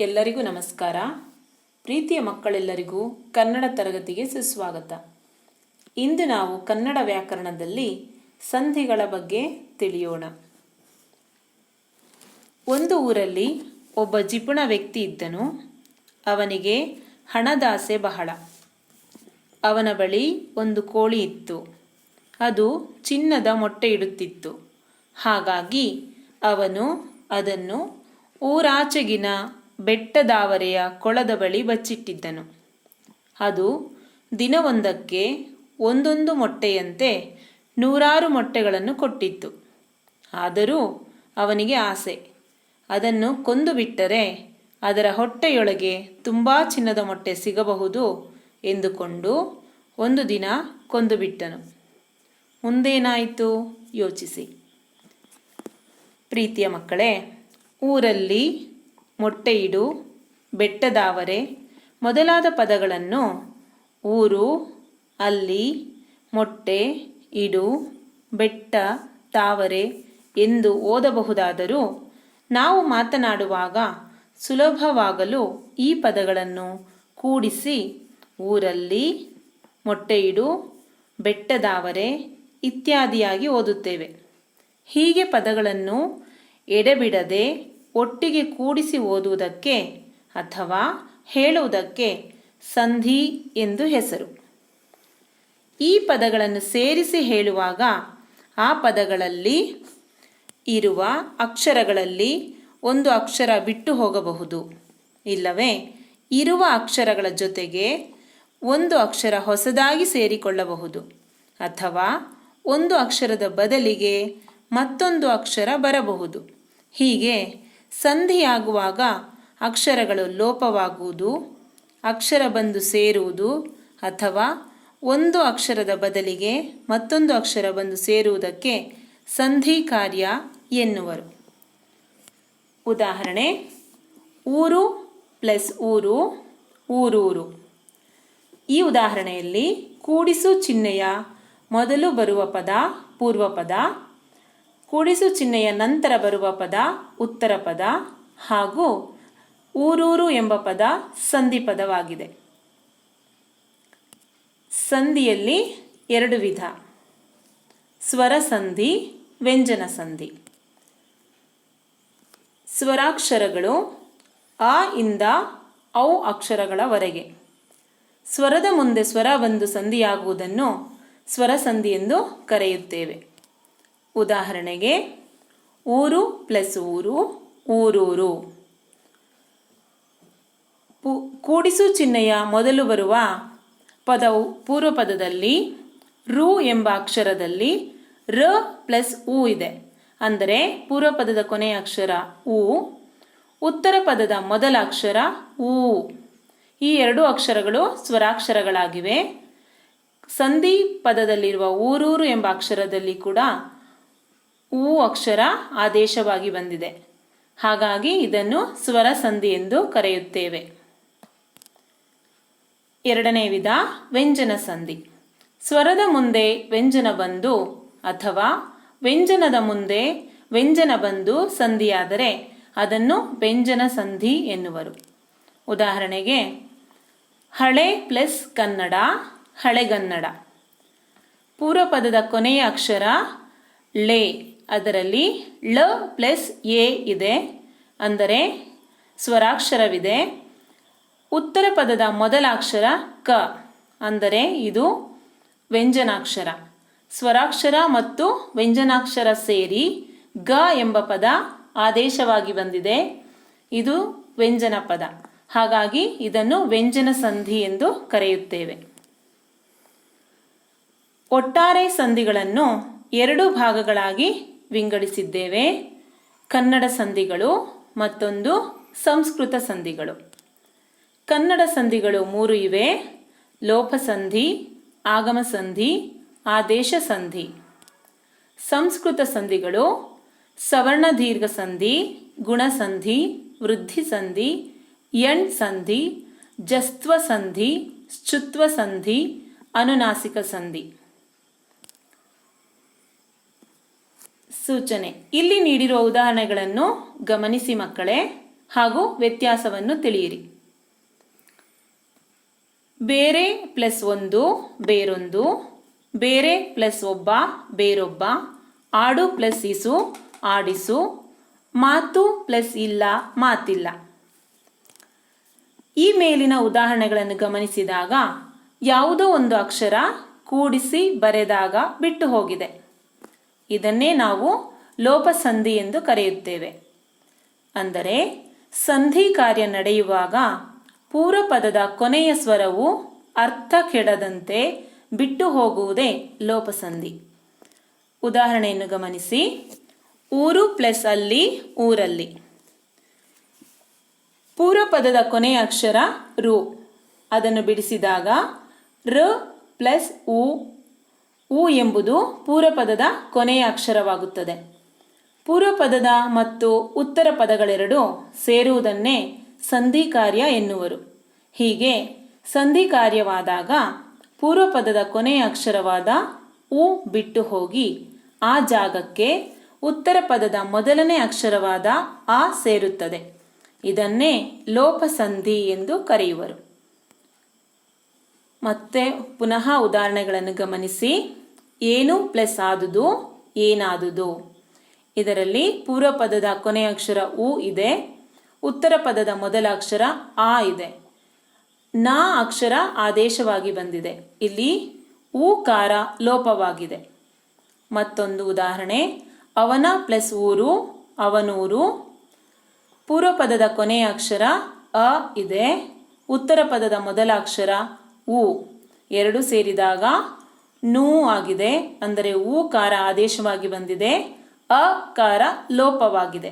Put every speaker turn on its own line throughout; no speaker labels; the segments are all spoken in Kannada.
ಎಲ್ಲರಿಗೂ ನಮಸ್ಕಾರ. ಪ್ರೀತಿಯ ಮಕ್ಕಳೆಲ್ಲರಿಗೂ ಕನ್ನಡ ತರಗತಿಗೆ ಸುಸ್ವಾಗತ. ಇಂದು ನಾವು ಕನ್ನಡ ವ್ಯಾಕರಣದಲ್ಲಿ ಸಂಧಿಗಳ ಬಗ್ಗೆ ತಿಳಿಯೋಣ. ಒಂದು ಊರಲ್ಲಿ ಒಬ್ಬ ಜಿಪುಣ ವ್ಯಕ್ತಿ ಇದ್ದನು. ಅವನಿಗೆ ಹಣದಾಸೆ ಬಹಳ. ಅವನ ಬಳಿ ಒಂದು ಕೋಳಿ ಇತ್ತು. ಅದು ಚಿನ್ನದ ಮೊಟ್ಟೆ ಇಡುತ್ತಿತ್ತು. ಹಾಗಾಗಿ ಅವನು ಅದನ್ನು ಊರಾಚೆಗಿನ ಬೆಟ್ಟದಾವರೆಯ ಕೊಳದ ಬಳಿ ಬಚ್ಚಿಟ್ಟಿದ್ದನು. ಅದು ದಿನವೊಂದಕ್ಕೆ ಒಂದೊಂದು ಮೊಟ್ಟೆಯಂತೆ ನೂರಾರು ಮೊಟ್ಟೆಗಳನ್ನು ಕೊಟ್ಟಿತ್ತು. ಆದರೂ ಅವನಿಗೆ ಆಸೆ. ಅದನ್ನು ಕೊಂದು ಬಿಟ್ಟರೆ ಅದರ ಹೊಟ್ಟೆಯೊಳಗೆ ತುಂಬ ಚಿನ್ನದ ಮೊಟ್ಟೆ ಸಿಗಬಹುದು ಎಂದುಕೊಂಡು ಒಂದು ದಿನ ಕೊಂದು ಬಿಟ್ಟನು. ಮುಂದೇನಾಯಿತು ಯೋಚಿಸಿ. ಪ್ರೀತಿಯ ಮಕ್ಕಳೇ, ಊರಲ್ಲಿ ಮೊಟ್ಟೆಯಿಡು, ಬೆಟ್ಟದಾವರೆ ಮೊದಲಾದ ಪದಗಳನ್ನು ಊರು, ಅಲ್ಲಿ, ಮೊಟ್ಟೆ, ಇಡು, ಬೆಟ್ಟ, ತಾವರೆ ಎಂದು ಓದಬಹುದಾದರೂ ನಾವು ಮಾತನಾಡುವಾಗ ಸುಲಭವಾಗಲು ಈ ಪದಗಳನ್ನು ಕೂಡಿಸಿ ಊರಲ್ಲಿ ಮೊಟ್ಟೆಯಿಡು, ಬೆಟ್ಟದಾವರೆ ಇತ್ಯಾದಿಯಾಗಿ ಓದುತ್ತೇವೆ. ಹೀಗೆ ಪದಗಳನ್ನು ಎಡೆಬಿಡದೆ ಒಟ್ಟಿಗೆ ಕೂಡಿಸಿ ಓದುವುದಕ್ಕೆ ಅಥವಾ ಹೇಳುವುದಕ್ಕೆ ಸಂಧಿ ಎಂದು ಹೆಸರು. ಈ ಪದಗಳನ್ನು ಸೇರಿಸಿ ಹೇಳುವಾಗ ಆ ಪದಗಳಲ್ಲಿ ಇರುವ ಅಕ್ಷರಗಳಲ್ಲಿ ಒಂದು ಅಕ್ಷರ ಬಿಟ್ಟು ಹೋಗಬಹುದು. ಇಲ್ಲವೇ, ಇರುವ ಅಕ್ಷರಗಳ ಜೊತೆಗೆ ಒಂದು ಅಕ್ಷರ ಹೊಸದಾಗಿ ಸೇರಿಕೊಳ್ಳಬಹುದು. ಅಥವಾ ಒಂದು ಅಕ್ಷರದ ಬದಲಿಗೆ ಮತ್ತೊಂದು ಅಕ್ಷರ ಬರಬಹುದು. ಹೀಗೆ ಸಂಧಿಯಾಗುವಾಗ ಅಕ್ಷರಗಳು ಲೋಪವಾಗುವುದು, ಅಕ್ಷರ ಬಂದು ಸೇರುವುದು ಅಥವಾ ಒಂದು ಅಕ್ಷರದ ಬದಲಿಗೆ ಮತ್ತೊಂದು ಅಕ್ಷರ ಬಂದು ಸೇರುವುದಕ್ಕೆ ಸಂಧಿ ಕಾರ್ಯ ಎನ್ನುವರು. ಉದಾಹರಣೆ, ಊರು ಪ್ಲಸ್ ಊರು, ಊರೂರು. ಈ ಉದಾಹರಣೆಯಲ್ಲಿ ಕೂಡಿಸು ಚಿಹ್ನೆಯ ಮೊದಲು ಬರುವ ಪದ, ಪೂರ್ವ ಪದ ಕೂಡಿಸು ಚಿಹ್ನೆಯ ನಂತರ ಬರುವ ಪದ, ಉತ್ತರ ಪದ ಹಾಗೂ ಊರೂರು ಎಂಬ ಪದ ಸಂಧಿ ಪದವಾಗಿದೆ. ಸಂಧಿಯಲ್ಲಿ ಎರಡು ವಿಧ. ಸ್ವರ ಸಂಧಿ, ವ್ಯಂಜನ ಸಂಧಿ. ಸ್ವರಾಕ್ಷರಗಳು ಆ ಇಂದ ಔ ಅಕ್ಷರಗಳವರೆಗೆ. ಸ್ವರದ ಮುಂದೆ ಸ್ವರ ಬಂದು ಸಂಧಿಯಾಗುವುದನ್ನು ಸ್ವರ ಸಂಧಿ ಎಂದು ಕರೆಯುತ್ತೇವೆ. ಉದಾಹರಣೆಗೆ ಊರು ಪ್ಲಸ್ ಊರು, ಊರೂರು. ಪು, ಕೂಡಿಸು ಚಿಹ್ನೆಯ ಮೊದಲು ಬರುವ ಪದವು ಪೂರ್ವ ಪದದಲ್ಲಿ ರು ಎಂಬ ಅಕ್ಷರದಲ್ಲಿ ರ ಪ್ಲಸ್ ಉ ಇದೆ. ಅಂದರೆ ಪೂರ್ವ ಪದದ ಕೊನೆಯ ಅಕ್ಷರ ಉ ಉತ್ತರ ಪದದ ಮೊದಲ ಅಕ್ಷರ ಊ. ಈ ಎರಡು ಅಕ್ಷರಗಳು ಸ್ವರಾಕ್ಷರಗಳಾಗಿವೆ. ಸಂಧಿ ಪದದಲ್ಲಿರುವ ಊರೂರು ಎಂಬ ಅಕ್ಷರದಲ್ಲಿ ಕೂಡ ಊ ಅಕ್ಷರ ಆದೇಶವಾಗಿ ಬಂದಿದೆ. ಹಾಗಾಗಿ ಇದನ್ನು ಸ್ವರ ಸಂಧಿ ಎಂದು ಕರೆಯುತ್ತೇವೆ. ಎರಡನೇ ವಿಧ, ವ್ಯಂಜನ ಸಂಧಿ. ಸ್ವರದ ಮುಂದೆ ವ್ಯಂಜನ ಬಂದು ಅಥವಾ ವ್ಯಂಜನದ ಮುಂದೆ ವ್ಯಂಜನ ಬಂದು ಸಂಧಿಯಾದರೆ ಅದನ್ನು ವ್ಯಂಜನ ಸಂಧಿ ಎನ್ನುವರು. ಉದಾಹರಣೆಗೆ, ಹಳೆ ಪ್ಲಸ್ ಕನ್ನಡ ಹಳೆಗನ್ನಡ ಪೂರ್ವಪದದ ಕೊನೆಯ ಅಕ್ಷರ ಳೆ. ಅದರಲ್ಲಿ ಳ ಪ್ಲಸ್ ಎ ಇದೆ. ಅಂದರೆ ಸ್ವರಾಕ್ಷರವಿದೆ. ಉತ್ತರ ಪದದ ಮೊದಲ ಅಕ್ಷರ ಕ. ಅಂದರೆ ಇದು ವ್ಯಂಜನಾಕ್ಷರ. ಸ್ವರಾಕ್ಷರ ಮತ್ತು ವ್ಯಂಜನಾಕ್ಷರ ಸೇರಿ ಗ ಎಂಬ ಪದ ಆದೇಶವಾಗಿ ಬಂದಿದೆ. ಇದು ವ್ಯಂಜನ ಪದ. ಹಾಗಾಗಿ ಇದನ್ನು ವ್ಯಂಜನ ಸಂಧಿ ಎಂದು ಕರೆಯುತ್ತೇವೆ. ಒಟ್ಟಾರೆ ಸಂಧಿಗಳನ್ನು ಎರಡು ಭಾಗಗಳಾಗಿ ವಿಂಗಡಿಸಿದ್ದೇವೆ. ಕನ್ನಡ ಸಂಧಿಗಳು ಮತ್ತೊಂದು ಸಂಸ್ಕೃತ ಸಂಧಿಗಳು. ಕನ್ನಡ ಸಂಧಿಗಳು ಮೂರು ಇವೆ. ಲೋಪಸಂಧಿ ಆಗಮ ಸಂಧಿ, ಆದೇಶ ಸಂಧಿ. ಸಂಸ್ಕೃತ ಸಂಧಿಗಳು ಸವರ್ಣ ದೀರ್ಘ ಸಂಧಿ ಗುಣಸಂಧಿ ವೃದ್ಧಿ ಸಂಧಿ ಯಣ್ ಸಂಧಿ, ಜಸ್ತ್ವ ಸಂಧಿ ಶ್ಚುತ್ವ ಸಂಧಿ, ಅನುನಾಸಿಕ ಸಂಧಿ. ಸೂಚನೆ. ಇಲ್ಲಿ ನೀಡಿರುವ ಉದಾಹರಣೆಗಳನ್ನು ಗಮನಿಸಿ ಮಕ್ಕಳೇ, ಹಾಗೂ ವ್ಯತ್ಯಾಸವನ್ನು ತಿಳಿಯಿರಿ. ಬೇರೆ ಪ್ಲಸ್ ಒಂದು, ಬೇರೊಂದು, ಬೇರೆ ಪ್ಲಸ್ ಒಬ್ಬ, ಬೇರೊಬ್ಬ, ಆಡು ಪ್ಲಸ್ ಇಸು, ಆಡಿಸು, ಮಾತು ಪ್ಲಸ್ ಇಲ್ಲ, ಮಾತಿಲ್ಲ. ಈ ಮೇಲಿನ ಉದಾಹರಣೆಗಳನ್ನು ಗಮನಿಸಿದಾಗ ಯಾವುದೋ ಒಂದು ಅಕ್ಷರ ಕೂಡಿಸಿ ಬರೆದಾಗ ಬಿಟ್ಟು ಹೋಗಿದೆ. ಇದನ್ನೇ ನಾವು ಲೋಪಸಂಧಿ ಎಂದು ಕರೆಯುತ್ತೇವೆ. ಅಂದರೆ, ಸಂಧಿ ಕಾರ್ಯ ನಡೆಯುವಾಗ ಪೂರ್ವಪದದ ಕೊನೆಯ ಸ್ವರವು ಅರ್ಥ ಕೆಡದಂತೆ ಬಿಟ್ಟು ಹೋಗುವುದೇ ಲೋಪಸಂಧಿ. ಉದಾಹರಣೆಯನ್ನು ಗಮನಿಸಿ. ಊರು ಪ್ಲಸ್ ಅಲ್ಲಿ, ಊರಲ್ಲಿ. ಪೂರ್ವಪದದ ಕೊನೆಯ ಅಕ್ಷರ ರು. ಅದನ್ನು ಬಿಡಿಸಿದಾಗ ರ ಪ್ಲಸ್ ಉ ಉ ಎಂಬುದು ಪೂರ್ವಪದದ ಕೊನೆಯ ಅಕ್ಷರವಾಗುತ್ತದೆ. ಪೂರ್ವಪದದ ಮತ್ತು ಉತ್ತರ ಪದಗಳೆರಡು ಸೇರುವುದನ್ನೇ ಸಂಧಿ ಕಾರ್ಯ ಎನ್ನುವರು. ಹೀಗೆ ಸಂಧಿ ಕಾರ್ಯವಾದಾಗ ಪೂರ್ವಪದದ ಕೊನೆಯ ಅಕ್ಷರವಾದ ಉ ಬಿಟ್ಟು ಹೋಗಿ ಆ ಜಾಗಕ್ಕೆ ಉತ್ತರ ಪದದ ಮೊದಲನೇ ಅಕ್ಷರವಾದ ಆ ಸೇರುತ್ತದೆ. ಇದನ್ನೇ ಲೋಪಸಂಧಿ ಎಂದು ಕರೆಯುವರು. ಮತ್ತೆ ಪುನಃ ಉದಾಹರಣೆಗಳನ್ನು ಗಮನಿಸಿ. ಏನು ಪ್ಲಸ್ ಆದುದು, ಏನಾದುದು. ಇದರಲ್ಲಿ ಪೂರ್ವ ಪದದ ಕೊನೆಯ ಅಕ್ಷರ ಉ ಇದೆ. ಉತ್ತರ ಪದದ ಮೊದಲ ಅಕ್ಷರ ಆ ಇದೆ. ನಾ ಅಕ್ಷರ ಆದೇಶವಾಗಿ ಬಂದಿದೆ. ಇಲ್ಲಿ ಊಕಾರ ಲೋಪವಾಗಿದೆ. ಮತ್ತೊಂದು ಉದಾಹರಣೆ. ಅವನ ಪ್ಲಸ್ ಊರು, ಅವನೂರು. ಪೂರ್ವ ಪದದ ಕೊನೆಯ ಅಕ್ಷರ ಅ ಇದೆ. ಉತ್ತರ ಪದದ ಮೊದಲ ಅಕ್ಷರ ಉ ಎರಡು ಸೇರಿದಾಗ ನೂ ಆಗಿದೆ. ಅಂದರೆ ಊಕಾರ ಆದೇಶವಾಗಿ ಬಂದಿದೆ. ಅ ಕಾರ ಲೋಪವಾಗಿದೆ.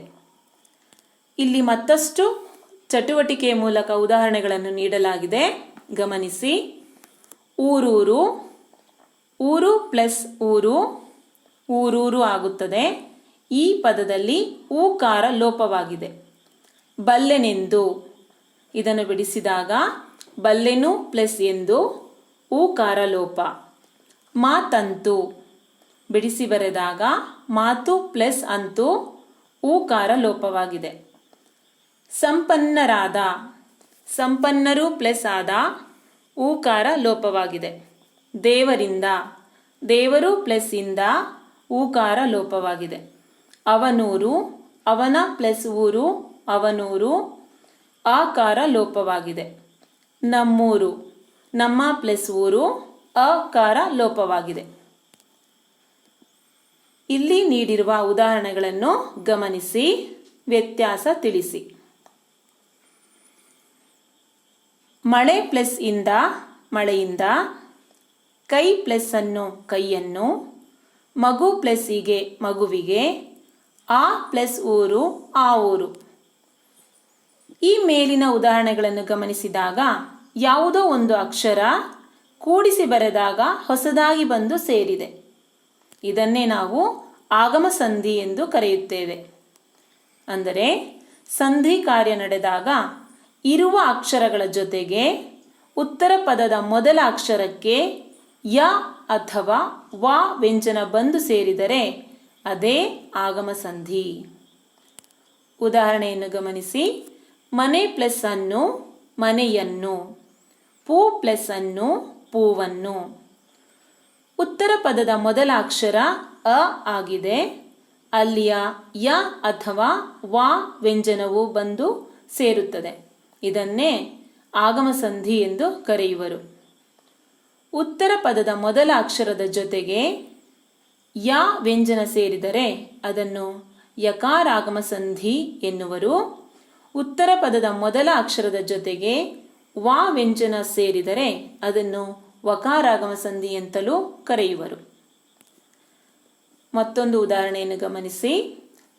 ಇಲ್ಲಿ ಮತ್ತಷ್ಟು ಚಟುವಟಿಕೆಯ ಮೂಲಕ ಉದಾಹರಣೆಗಳನ್ನು ನೀಡಲಾಗಿದೆ. ಗಮನಿಸಿ. ಊರೂರು. ಊರು ಪ್ಲಸ್ ಊರು. ಊರೂರು ಆಗುತ್ತದೆ. ಈ ಪದದಲ್ಲಿ ಊಕಾರ ಲೋಪವಾಗಿದೆ. ಬಲ್ಲೆನೆಂದು. ಇದನ್ನು ಬಿಡಿಸಿದಾಗ ಬಲ್ಲೆನು ಪ್ಲಸ್ ಎಂದು. ಊಕಾರ ಲೋಪ ಮಾತಂತು. ಬಿಡಿಸಿ ಬರೆದಾಗ ಮಾತು ಪ್ಲಸ್ ಅಂತು ಊಕಾರ ಲೋಪವಾಗಿದೆ ಸಂಪನ್ನರಾದ. ಸಂಪನ್ನರು ಪ್ಲಸ್ ಆದ ಊಕಾರ ಲೋಪವಾಗಿದೆ ದೇವರಿಂದ. ದೇವರು ಪ್ಲಸ್ ಇಂದ ಊಕಾರ ಲೋಪವಾಗಿದೆ ಅವನೂರು, ಅವನ ಪ್ಲಸ್ ಊರು, ಅವನೂರು ಆಕಾರ ಲೋಪವಾಗಿದೆ ನಮ್ಮೂರು. ನಮ್ಮ ಪ್ಲಸ್ ಊರು ಅಕಾರ ಲೋಪವಾಗಿದೆ. ಇಲ್ಲಿ ನೀಡಿರುವ ಉದಾಹರಣೆಗಳನ್ನು ಗಮನಿಸಿ, ವ್ಯತ್ಯಾಸ ತಿಳಿಸಿ. ಮಳೆ ಪ್ಲಸ್ ಇಂದ ಮಳೆಯಿಂದ ಕೈ ಪ್ಲಸ್ ಅನ್ನು ಕೈಯನ್ನು, ಮಗು ಪ್ಲಸ್ ಹೀಗೆ ಮಗುವಿಗೆ, ಆ ಪ್ಲಸ್ ಊರು ಆ ಊರು. ಈ ಮೇಲಿನ ಉದಾಹರಣೆಗಳನ್ನು ಗಮನಿಸಿದಾಗ ಯಾವುದೋ ಒಂದು ಅಕ್ಷರ ಕೂಡಿಸಿ ಬರೆದಾಗ ಹೊಸದಾಗಿ ಬಂದು ಸೇರಿದೆ. ಇದನ್ನೇ ನಾವು ಆಗಮ ಸಂಧಿ ಎಂದು ಕರೆಯುತ್ತೇವೆ. ಅಂದರೆ ಸಂಧಿ ಕಾರ್ಯ ನಡೆದಾಗ ಇರುವ ಅಕ್ಷರಗಳ ಜೊತೆಗೆ ಉತ್ತರ ಪದದ ಮೊದಲ ಅಕ್ಷರಕ್ಕೆ ಯ ಅಥವಾ ವ ವ್ಯಂಜನ ಬಂದು ಸೇರಿದರೆ ಅದೇ ಆಗಮ ಸಂಧಿ. ಉದಾಹರಣೆಯನ್ನು ಗಮನಿಸಿ. ಮನೆ ಪ್ಲಸ್ ಅನ್ನು ಮನೆಯನ್ನು, ಪೂ ಪ್ಲಸ್ ಅನ್ನು ಪೂವನ್ನು. ಉತ್ತರ ಪದದ ಮೊದಲ ಅಕ್ಷರ ಅ ಆಗಿದೆ. ಅಲ್ಲಿಯ ಯ ಅಥವಾ ವ ವ್ಯಂಜನವು ಬಂದು ಸೇರುತ್ತದೆ. ಇದನ್ನೇ ಆಗಮ ಸಂಧಿ ಎಂದು ಕರೆಯುವರು. ಉತ್ತರ ಪದದ ಮೊದಲ ಅಕ್ಷರದ ಜೊತೆಗೆ ಯ ವ್ಯಂಜನ ಸೇರಿದರೆ ಅದನ್ನು ಯಕಾರಾಗಮ ಸಂಧಿ ಎನ್ನುವರು. ಉತ್ತರ ಪದದ ಮೊದಲ ಅಕ್ಷರದ ಜೊತೆಗೆ ವ ವ್ಯಂಜನ ಸೇರಿದರೆ ಅದನ್ನು ವಕಾರಾಗಮ ಸಂಧಿ ಅಂತಲೂ ಕರೆಯುವರು. ಮತ್ತೊಂದು ಉದಾಹರಣೆಯನ್ನು ಗಮನಿಸಿ.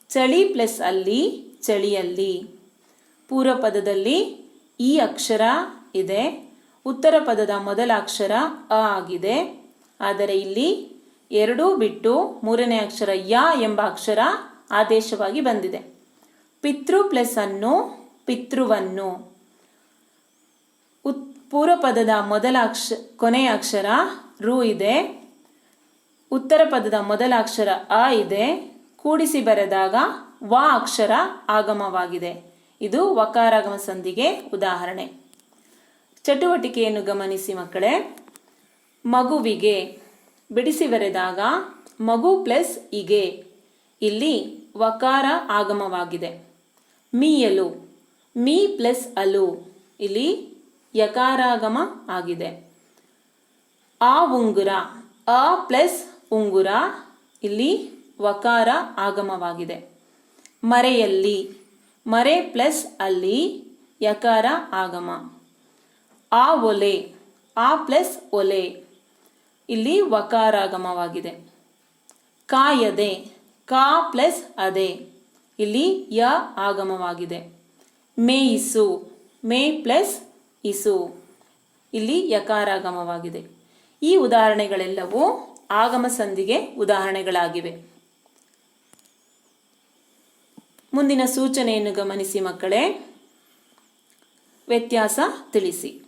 ಚಳಿ ಪ್ಲಸ್ ಅಲ್ಲಿ ಚಳಿಯಲ್ಲಿ ಪೂರ್ವ ಪದದಲ್ಲಿ ಈ ಅಕ್ಷರ ಇದೆ. ಉತ್ತರ ಪದದ ಮೊದಲ ಅಕ್ಷರ ಅ ಆಗಿದೆ. ಆದರೆ ಇಲ್ಲಿ ಎರಡೂ ಬಿಟ್ಟು ಮೂರನೇ ಅಕ್ಷರ ಯ ಎಂಬ ಅಕ್ಷರ ಆದೇಶವಾಗಿ ಬಂದಿದೆ. ಪಿತೃ ಪ್ಲಸ್ ಅನ್ನು ಪಿತೃವನ್ನು. ಉತ್ ಪೂರ್ವ ಪದದ ಮೊದಲ ಅಕ್ಷ, ಕೊನೆಯ ಅಕ್ಷರ ರು ಇದೆ. ಉತ್ತರ ಪದದ ಮೊದಲ ಅಕ್ಷರ ಅ ಇದೆ. ಕೂಡಿಸಿ ಬರೆದಾಗ ವ ಅಕ್ಷರ ಆಗಮವಾಗಿದೆ. ಇದು ವಕಾರಾಗಮ ಸಂಧಿಗೆ ಉದಾಹರಣೆ. ಚಟುವಟಿಕೆಯನ್ನು ಗಮನಿಸಿ ಮಕ್ಕಳೇ. ಮಗುವಿಗೆ ಬಿಡಿಸಿ ಬರೆದಾಗ ಮಗು ಪ್ಲಸ್ ಇಗೆ. ಇಲ್ಲಿ ವಕಾರ ಆಗಮವಾಗಿದೆ. ಮೀಯಲು. Me plus ಅಲು. ಇಲ್ಲಿ ಯಕಾರಾಗಮ ಆಗಿದೆ. ಆ ಉಂಗುರ, ಅ ಪ್ಲಸ್ ಉಂಗುರ ಇಲ್ಲಿ ವಕಾರ ಆಗಮವಾಗಿದೆ. ಮರೆಯಲ್ಲಿ, ಮರೆ ಪ್ಲಸ್ ಅಲ್ಲಿ ಯಕಾರ ಆಗಮ. ಆ ಒಲೆ, ಆ ಪ್ಲಸ್ ಒಲೆ ಇಲ್ಲಿ ವಕಾರಾಗಮವಾಗಿದೆ. ಕಾಯದೆ, ಕಾ ಪ್ಲಸ್ ಅದೆ. ಇಲ್ಲಿ ಯ ಆಗಮವಾಗಿದೆ. ಮೇಯಿಸು ಮೇ ಪ್ಲಸ್ ಇಸು. ಇಲ್ಲಿ ಯಕಾರಾಗಮವಾಗಿದೆ. ಈ ಉದಾಹರಣೆಗಳೆಲ್ಲವೂ ಆಗಮ ಸಂಧಿಗೆ ಉದಾಹರಣೆಗಳಾಗಿವೆ. ಮುಂದಿನ ಸೂಚನೆಯನ್ನು ಗಮನಿಸಿ ಮಕ್ಕಳೇ. ವ್ಯತ್ಯಾಸ ತಿಳಿಸಿ.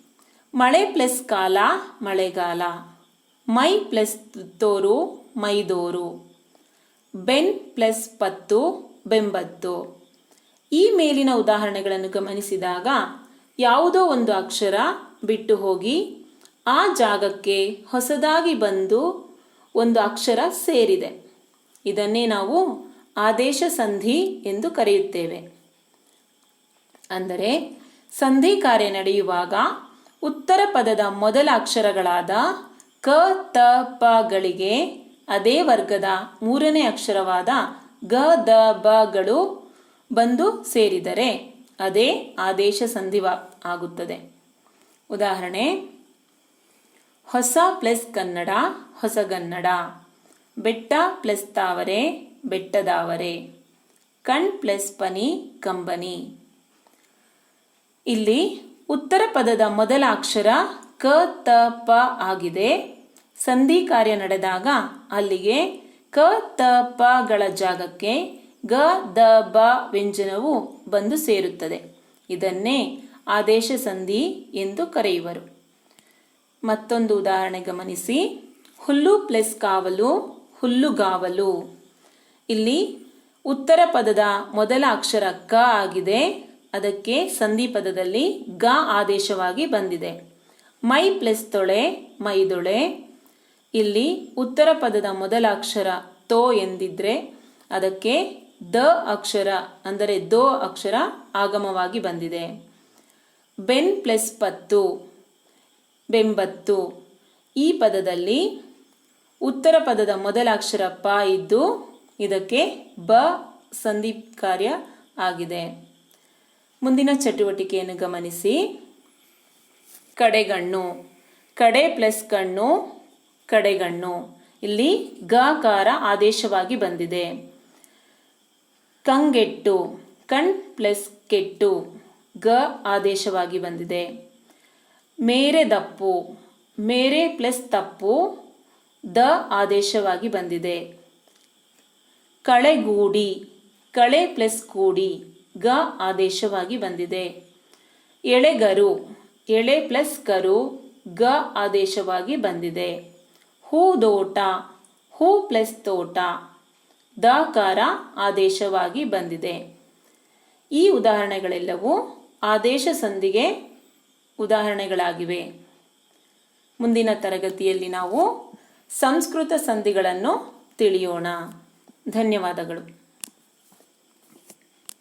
ಮಳೆ ಪ್ಲಸ್ ಕಾಲ, ಮಳೆಗಾಲ. ಮೈ ಪ್ಲಸ್ ತೋರು ಮೈದೋರು ಬೆನ್ ಪ್ಲಸ್ ಪತ್ತು ಬೆಂಬತ್ತು. ಈ ಮೇಲಿನ ಉದಾಹರಣೆಗಳನ್ನು ಗಮನಿಸಿದಾಗ ಯಾವುದೋ ಒಂದು ಅಕ್ಷರ ಬಿಟ್ಟು ಹೋಗಿ ಆ ಜಾಗಕ್ಕೆ ಹೊಸದಾಗಿ ಬಂದು ಒಂದು ಅಕ್ಷರ ಸೇರಿದೆ. ಇದನ್ನೇ ನಾವು ಆದೇಶ ಸಂಧಿ ಎಂದು ಕರೆಯುತ್ತೇವೆ. ಅಂದರೆ ಸಂಧಿ ಕಾರ್ಯ ನಡೆಯುವಾಗ ಉತ್ತರ ಪದದ ಮೊದಲ ಅಕ್ಷರಗಳಾದ ಕ, ತ ಪಗಳಿಗೆ ಅದೇ ವರ್ಗದ ಮೂರನೇ ಅಕ್ಷರವಾದ ಗ, ದ ಬಗಳು ಬಂದು ಸೇರಿದರೆ ಅದೇ ಆದೇಶ ಸಂಧಿವ ಆಗುತ್ತದೆ. ಉದಾಹರಣೆ, ಹೊಸ ಪ್ಲಸ್ ಕನ್ನಡ ಹೊಸಗನ್ನಡ ಬೆಟ್ಟ ಪ್ಲಸ್ ತಾವರೆ, ಬೆಟ್ಟದಾವರೆ, ಕಣ್ ಪ್ಲಸ್ ಪನಿ, ಕಂಬನಿ. ಇಲ್ಲಿ ಉತ್ತರ ಪದದ ಮೊದಲ ಅಕ್ಷರ ಕ, ತ, ಪ ಆಗಿದೆ. ಸಂಧಿ ಕಾರ್ಯ ನಡೆದಾಗ ಅಲ್ಲಿಗೆ ಕ ತ ಪ ಗಳ ಜಾಗಕ್ಕೆ ಗ ದ ಬ ವ್ಯಂಜನವು ಬಂದು ಸೇರುತ್ತದೆ. ಇದನ್ನೇ ಆದೇಶ ಸಂಧಿ ಎಂದು ಕರೆಯುವರು. ಮತ್ತೊಂದು ಉದಾಹರಣೆ ಗಮನಿಸಿ. ಹುಲ್ಲು ಪ್ಲಸ್ ಕಾವಲು ಹುಲ್ಲುಗಾವಲು ಇಲ್ಲಿ ಉತ್ತರ ಪದದ ಮೊದಲ ಅಕ್ಷರ ಕ ಆಗಿದೆ. ಅದಕ್ಕೆ ಸಂಧಿ ಪದದಲ್ಲಿ ಗ ಆದೇಶವಾಗಿ ಬಂದಿದೆ. ಮೈ ಪ್ಲಸ್ ತೊಳೆ ಮೈದೊಳೆ ಇಲ್ಲಿ ಉತ್ತರ ಪದದ ಮೊದಲ ಅಕ್ಷರ ತೋ ಎಂದಿದ್ರೆ ಅದಕ್ಕೆ ದ ಅಕ್ಷರ, ಅಂದರೆ ದೋ ಅಕ್ಷರ ಆಗಮವಾಗಿ ಬಂದಿದೆ. ಬೆನ್ ಪ್ಲಸ್ ಪತ್ತು, ಬೆಂಬತ್ತು. ಈ ಪದದಲ್ಲಿ ಉತ್ತರ ಪದದ ಮೊದಲ ಅಕ್ಷರ ಪ ಇದ್ದು ಇದಕ್ಕೆ ಬ ಸಂಧಿ ಕಾರ್ಯ ಆಗಿದೆ. ಮುಂದಿನ ಚಟುವಟಿಕೆಯನ್ನು ಗಮನಿಸಿ. ಕಡೆಗಣ್ಣು. ಕಡೆ ಪ್ಲಸ್ ಕಣ್ಣು ಕಡೆಗಣ್ಣು. ಇಲ್ಲಿ ಗಕಾರ ಆದೇಶವಾಗಿ ಬಂದಿದೆ. ಕಂಗೆಟ್ಟು. ಕಣ್ ಪ್ಲಸ್ ಕೆಟ್ಟು. ಗ ಆದೇಶವಾಗಿ ಬಂದಿದೆ. ಮೇರೆ ದಪ್ಪು. ಮೇರೆ ಪ್ಲಸ್ ತಪ್ಪು. ದ ಆದೇಶವಾಗಿ ಬಂದಿದೆ. ಕಳೆಗೂಡಿ. ಕಳೆ ಪ್ಲಸ್ ಕೂಡಿ. ಗ ಆದೇಶವಾಗಿ ಬಂದಿದೆ. ಎಳೆಗರು. ಎಳೆ ಪ್ಲಸ್ ಕರು. ಗ ಆದೇಶವಾಗಿ ಬಂದಿದೆ. ಹೂದೋಟ ಹೂ ಪ್ಲಸ್ ತೋಟ, ದಕಾರ ಆದೇಶವಾಗಿ ಬಂದಿದೆ. ಈ ಉದಾಹರಣೆಗಳೆಲ್ಲವೂ ಆದೇಶ ಸಂಧಿಗೆ ಉದಾಹರಣೆಗಳಾಗಿವೆ. ಮುಂದಿನ ತರಗತಿಯಲ್ಲಿ ನಾವು ಸಂಸ್ಕೃತ ಸಂಧಿಗಳನ್ನು ತಿಳಿಯೋಣ. ಧನ್ಯವಾದಗಳು.